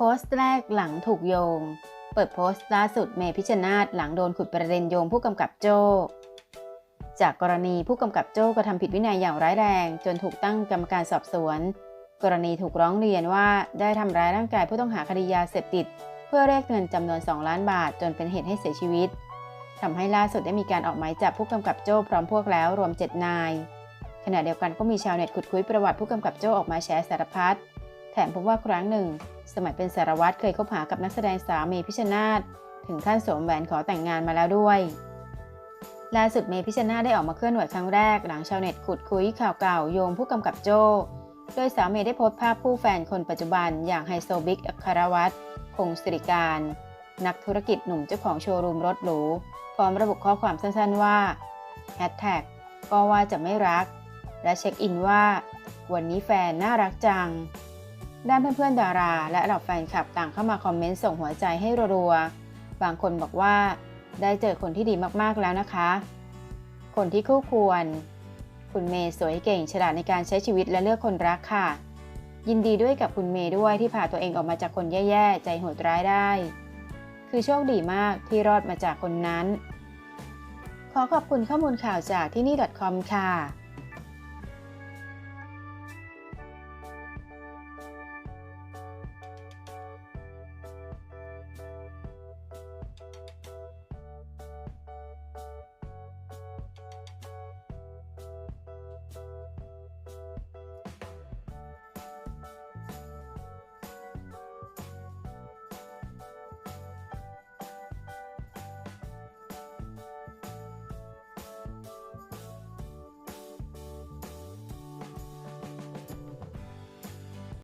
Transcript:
โพสต์แรกหลังถูกโยง เปิดโพสต์ล่าสุดเมพิชนาธหลังโดนขุดประเด็นโยงผู้กำกับโจ้จากกรณีผู้กำกับโจ้กระทำผิดวินัยอย่างร้ายแรง จนถูกตั้งกรรมการสอบสวน กรณีถูกร้องเรียนว่าได้ทำร้ายร่างกายผู้ต้องหาคดียาเสพติด เพื่อเรียกเงินจำนวน 2 ล้านบาท จนเป็นเหตุให้เสียชีวิตทำให้ล่าสุดได้มีการออกหมายจับผู้กำกับโจ้พร้อมพวกแล้วรวม 7 นาย ขณะเดียวกันก็มีชาวเน็ตขุดคุยประวัติผู้กำกับโจ้ออกมาแชร์สารพัดแถมพบว่าครั้งหนึ่ง สมัยเป็นสารวัตรเคยคบหากับนักแสดงสาวเมพิชนาธถึงขั้นสวมแหวนขอแต่งงานมาแล้วด้วยล่าสุดเมพิชนาได้ออกมาเคลื่อนไหวครั้งแรกหลังชาวเน็ตขุดคุยข่าวเก่าโยงผู้กำกับโจ้โดยสาวเมย์ได้โพสต์ภาพคู่แฟนคนปัจจุบัน อย่างไฮโซบิ๊กอัครวัตรคงสิริการ นักธุรกิจหนุ่มเจ้าของโชว์รูมรถหรูพร้อมระบุข้อความสั้นๆว่าแฮชแท็กก็ว่าจะไม่รัก และเช็คอินว่า วันนี้แฟนน่ารักจัง ด้านเพื่อนๆดารา และเหล่าแฟนคลับต่างเข้ามาคอมเมนต์ส่งหัวใจให้รัวๆ บางคนบอกว่า ได้เจอคนที่ดีมากๆแล้วนะคะ คนที่คู่ควร คุณเมย์สวยเก่งฉลาดในการใช้ชีวิตและเลือกคนรักค่ะ ยินดีด้วยกับคุณเมย์ด้วยที่พาตัวเองออกมาจากคนแย่ๆ ใจโหดร้ายได้ คือโชคดีมากที่รอดมาจากคนนั้น ขอขอบคุณข้อมูลข่าวจากที่นี่ .com ค่ะ